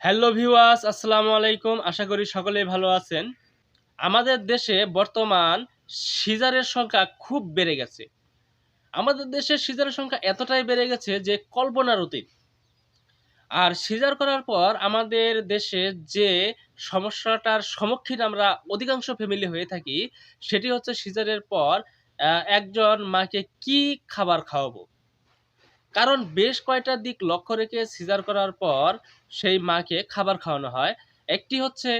Hello viewers, আসসালামু আলাইকুম। আশা করি সকলেই ভালো আছেন। আমাদের দেশে বর্তমান সিজারের সংখ্যা খুব বেড়ে গেছে। আমাদের দেশে সিজারের সংখ্যা এতটাই বেড়ে গেছে যে কল্পনার অতীত আর সিজার করার পর আমাদের দেশে যে সমস্যাটার সম্মুখীন আমরা অধিকাংশ ফ্যামিলি হয়ে থাকি, সেটি হচ্ছে সিজারের পর একজন মাকে কি খাবার খাওয়াবো? কারণ বেশ কয়টা দিক লক্ষ্য রেখে সিজার করার পর সেই মাকে খাবার খাওয়ানো হয়। একটি হচ্ছে,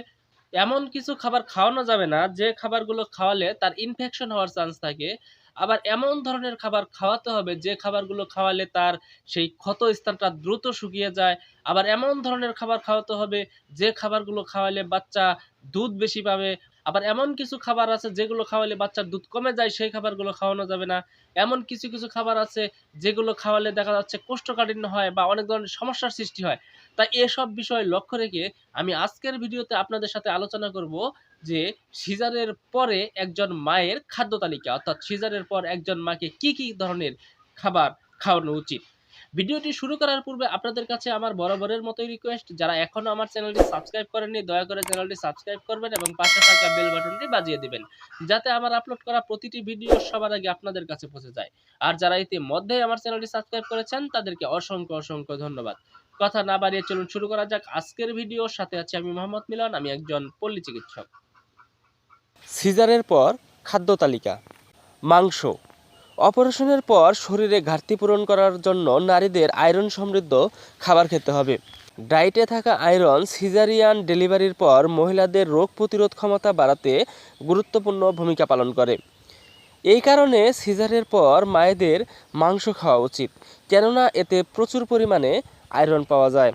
এমন কিছু খাবার খাওয়ানো যাবে না, যে খাবারগুলো খাওয়ালে তার ইনফেকশন হওয়ার চান্স থাকে। আবার এমন ধরনের খাবার খাওয়াতে হবে, যে খাবারগুলো খাওয়ালে তার সেই ক্ষত স্থানটা দ্রুত শুকিয়ে যায়। আবার এমন ধরনের খাবার খাওয়াতে হবে, যে খাবারগুলো খাওয়ালে বাচ্চা দুধ বেশি পাবে আবার এমন কিছু খাবার আছে যেগুলো খাওয়ালে বাচ্চার দুধ কমে যায়, সেই খাবারগুলো খাওয়ানো যাবে না। এমন কিছু কিছু খাবার আছে যেগুলো খাওয়ালে দেখা যাচ্ছে কোষ্ঠকাঠিন্য হয় বা অনেক ধরনের সমস্যার সৃষ্টি হয়। তাই এসব বিষয় লক্ষ্য রেখে আমি আজকের ভিডিওতে আপনাদের সাথে আলোচনা করব যে সিজারের পরে একজন মায়ের খাদ্য তালিকা, অর্থাৎ সিজারের পর একজন মাকে কি কি ধরনের খাবার খাওয়ানো উচিত। ভিডিওটি শুরু করার পূর্বে আপনাদের কাছে আমার বরাবরের মতোই রিকোয়েস্ট যারা এখনও আমার চ্যানেলটি সাবস্ক্রাইব করেননি, দয়া করে চ্যানেলটি সাবস্ক্রাইব করবেন এবং পাশে থাকা বেল বাটনটি বাজিয়ে দিবেন, যাতে আমার আপলোড করা প্রতিটি ভিডিও সবার আগে আপনাদের কাছে পৌঁছে যায়। আর যারা ইতিমধ্যে আমার চ্যানেলটি সাবস্ক্রাইব করেছেন, তাদেরকে অসংখ্য অসংখ্য ধন্যবাদ। কথা না বাড়িয়ে চলুন শুরু করা যাক। আজকের ভিডিওর সাথে আছি আমি মোহাম্মদ মিলন, আমি একজন পল্লী চিকিৎসক। সিজারের পর খাদ্য তালিকা, মাংস অপারেশনের পর শরীরে ঘাটতি পূরণ করার জন্য নারীদের আয়রন সমৃদ্ধ খাবার খেতে হবে। ডায়েটে থাকা আয়রন সিজারিয়ান ডেলিভারির পর মহিলাদের রোগ প্রতিরোধ ক্ষমতা বাড়াতে গুরুত্বপূর্ণ ভূমিকা পালন করে। এই কারণে সিজারের পর মায়েদের মাংস খাওয়া উচিত, কেননা এতে প্রচুর পরিমাণে আয়রন পাওয়া যায়।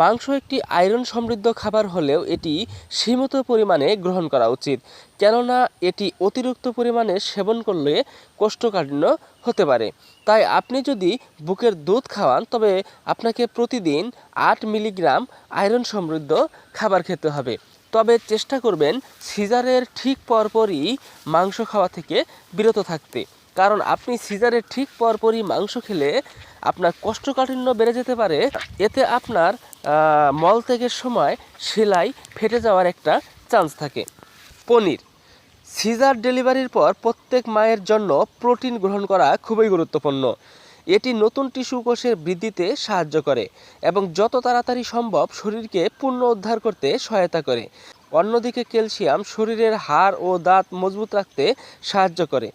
মাংস একটি আয়রন সমৃদ্ধ খাবার হলেও এটি সীমিত পরিমাণে গ্রহণ করা উচিত। কেননা এটি অতিরিক্ত পরিমাণে সেবন করলে কোষ্ঠকাঠিন্য হতে পারে। তাই আপনি যদি বুকের দুধ খাওয়ান তবে আপনাকে প্রতিদিন আট মিলিগ্রাম আয়রন সমৃদ্ধ খাবার খেতে হবে। তবে চেষ্টা করবেন সিজারের ঠিক পরপরই মাংস খাওয়া থেকে বিরত থাকতে। কারণ আপনি সিজারের ঠিক পরপরই মাংস খেলে আপনার কোষ্ঠকাঠিন্য বেড়ে যেতে পারে। এতে আপনার আহ, মল ত্যাগের সময় সেলাই ফেটে যাওয়ার একটা চান্স থাকে। পনির সিজার ডেলিভারির পর প্রত্যেক মায়ের জন্য প্রোটিন গ্রহণ করা খুবই গুরুত্বপূর্ণ। এটি নতুন টিস্যু কোষের বৃদ্ধিতে সাহায্য করে এবং যত তাড়াতাড়ি সম্ভব শরীরকে পুনঃ উদ্ধার করতে সহায়তা করে। অন্যদিকে ক্যালসিয়াম শরীরের হাড় ও দাঁত মজবুত রাখতে সাহায্য করে।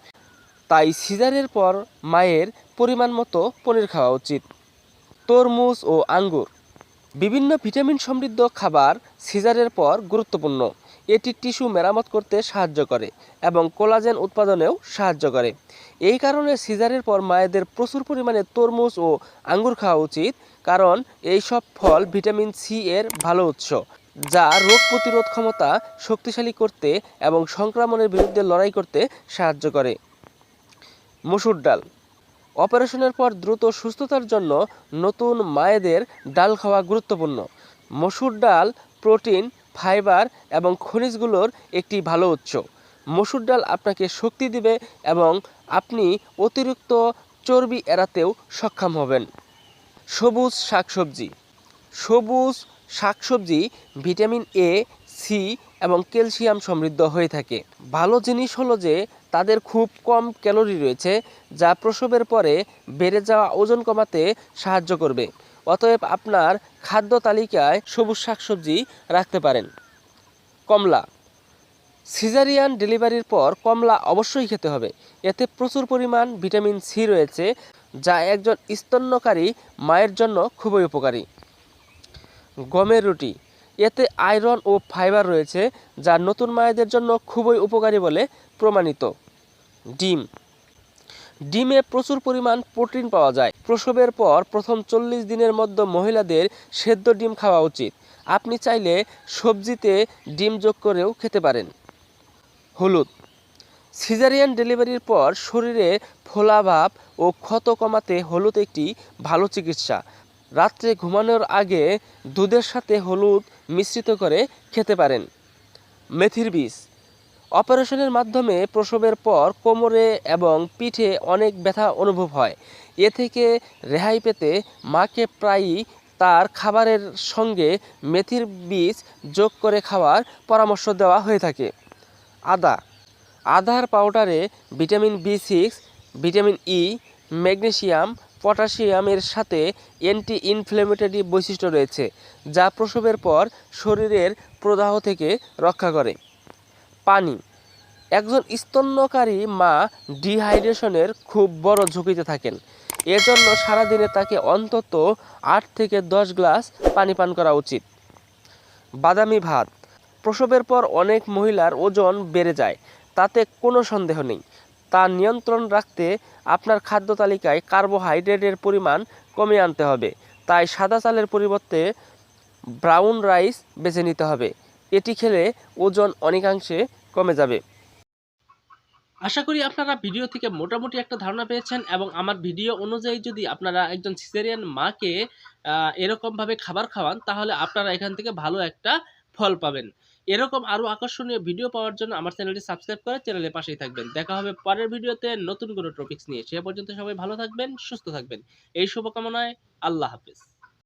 তাই সিজারের পর মায়ের পরিমাণ মতো পনির খাওয়া উচিত। তরমুজ ও আঙ্গুর, বিভিন্ন ভিটামিন সমৃদ্ধ খাবার সিজারের পর গুরুত্বপূর্ণ। এটি টিস্যু মেরামত করতে সাহায্য করে এবং কোলাজেন উৎপাদনেও সাহায্য করে। এই কারণে সিজারের পর মায়েদের প্রচুর পরিমাণে তরমুজ ও আঙ্গুর খাওয়া উচিত, কারণ এই সব ফল ভিটামিন সি এর ভালো উৎস, যা রোগ প্রতিরোধ ক্ষমতা শক্তিশালী করতে এবং সংক্রমণের বিরুদ্ধে লড়াই করতে সাহায্য করে। মসুর ডাল, অপারেশনের পর দ্রুত সুস্থতার জন্য নতুন মায়েদের ডাল খাওয়া গুরুত্বপূর্ণ। মসুর ডাল প্রোটিন ফাইবার এবং খনিজগুলোর একটি ভালো উৎস। মসুর ডাল আপনাকে শক্তি দিবে এবং আপনি অতিরিক্ত চর্বি এড়াতেও সক্ষম হবেন। সবুজ শাকসবজি। সবুজ শাকসবজি ভিটামিন এ সি এবং ক্যালসিয়াম সমৃদ্ধ হয়ে থাকে। ভালো জিনিস হলো যে, তাদের খুব কম ক্যালোরি রয়েছে, যা প্রসবের পরে বেড়ে যাওয়া ওজন কমাতে সাহায্য করবে। অতএব আপনার খাদ্য তালিকায় সবুজ শাকসবজি রাখতে পারেন। কমলা। সিজারিয়ান ডেলিভারির পর কমলা অবশ্যই খেতে হবে। এতে প্রচুর পরিমাণ ভিটামিন সি রয়েছে, যা একজন স্তন্যকারী মায়ের জন্য খুবই উপকারী। গমের রুটি। এতে আয়রন ও ফাইবার রয়েছে, যা নতুন মায়েদের জন্য খুবই উপকারী বলে প্রমাণিত। ডিম। ডিমে প্রচুর পরিমাণ প্রোটিন পাওয়া যায়। প্রসবের পর প্রথম চল্লিশ দিনের মধ্যে মহিলাদের সেদ্ধ ডিম খাওয়া উচিত। আপনি চাইলে সবজিতে ডিম যোগ করেও খেতে পারেন। হলুদ। সিজারিয়ান ডেলিভারির পর শরীরে ফোলাভাব ও ক্ষত কমাতে হলুদ একটি ভালো চিকিৎসা। রাত্রে ঘুমানোর আগে দুধের সাথে হলুদ মিশ্রিত করে খেতে পারেন। মেথির বীজ। অপারেশনের মাধ্যমে প্রসবের পর কোমরে এবং পিঠে অনেক ব্যথা অনুভব হয়। এ থেকে রেহাই পেতে মাকে প্রায়ই তার খাবারের সঙ্গে মেথির বীজ যোগ করে খাওয়ার পরামর্শ দেওয়া হয়ে থাকে। আদা। আদার পাউডারে vitamin B six, vitamin E magnesium পটাশিয়ামের সাথে অ্যান্টি ইনফ্লেমেটরি বৈশিষ্ট্য রয়েছে, যা প্রসবের পর শরীরের প্রদাহ থেকে রক্ষা করে। পানি। একজন স্তন্যকারী মা ডিহাইড্রেশনের খুব বড় ঝুঁকিতে থাকেন। এজন্য সারাদিনে তাকে অন্তত আট থেকে দশ গ্লাস পানি পান করা উচিত। বাদামি ভাত। প্রসবের পর অনেক মহিলার ওজন বেড়ে যায়, তাতে কোনো সন্দেহ নেই। তা নিয়ন্ত্রণ রাখতে আপনার খাদ্য তালিকায় কার্বোহাইড্রেটের পরিমাণ কমিয়ে আনতে হবে। তাই সাদা চালের পরিবর্তে ব্রাউন রাইস বেছে নিতে হবে। এটি খেলে ওজন অনেকাংশে কমে যাবে। আশা করি আপনারা ভিডিও থেকে মোটামুটি একটা ধারণা পেয়েছেন এবং আমার ভিডিও অনুযায়ী যদি আপনারা একজন সিজারিয়ান মাকে এরকমভাবে খাবার খাওয়ান, তাহলে আপনারা এখান থেকে ভালো একটা ফল পাবেন। এরকম আরও আকর্ষণীয় ভিডিও পাওয়ার জন্য আমার চ্যানেলটি সাবস্ক্রাইব করে চ্যানেলের পাশেই থাকবেন। দেখা হবে পরের ভিডিওতে নতুন কোনো টপিকস নিয়ে। সে পর্যন্ত সবাই ভালো থাকবেন, সুস্থ থাকবেন। এই শুভকামনায় আল্লাহ হাফেজ।